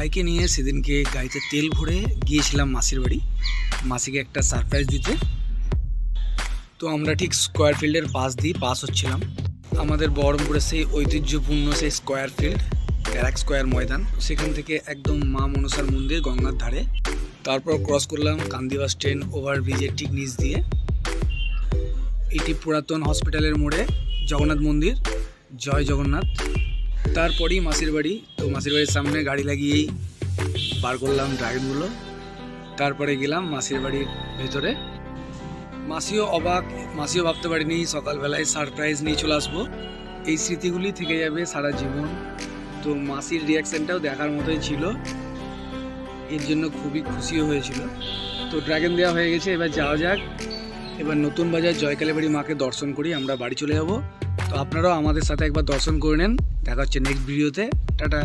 ভাইকে নিয়ে সেদিনকে গাড়িতে তেল ভরে গিয়েছিলাম মাসির বাড়ি। মাসিকে একটা সারপ্রাইজ দিতে। তো আমরা ঠিক স্কোয়ার ফিল্ডের পাশ দিয়ে পাস হচ্ছিলাম। আমাদের বহরমপুরের সেই ঐতিহ্যপূর্ণ সেই স্কোয়ার ফিল্ড ব্যারাক স্কোয়ার ময়দান। সেখান থেকে একদম মা মনসার মন্দির গঙ্গার ধারে। তারপর ক্রস করলাম কান্দিবাস ট্রেন ওভারব্রিজের ঠিক নিচ দিয়ে। এটি পুরাতন হসপিটালের মোড়ে জগন্নাথ মন্দির। জয় জগন্নাথ। তারপরেই মাসির বাড়ি। তো মাসির বাড়ির সামনে গাড়ি লাগিয়েই বার করলাম ড্রাইভগুলো তারপরে গেলাম মাসির বাড়ির ভেতরে। মাসিও অবাক, মাসিও ভাবতে পারিনি সকালবেলায় সারপ্রাইজ নিয়ে চলে আসব। এই স্মৃতিগুলি থেকে যাবে সারা জীবন। তো মাসির রিয়াকশানটাও দেখার মতোই ছিল। এর জন্য খুবই খুশিও হয়েছিল। তো ড্রাগন দেওয়া হয়ে গেছে, এবার যাওয়া যাক। এবার নতুন বাজার জয়কালী বাড়ি মাকে দর্শন করি আমরা বাড়ি চলে যাব। তো আপনারাও আমাদের সাথে একবার দর্শন করে নেন। দেখা হচ্ছে নেক্সট ভিডিওতে টাটা।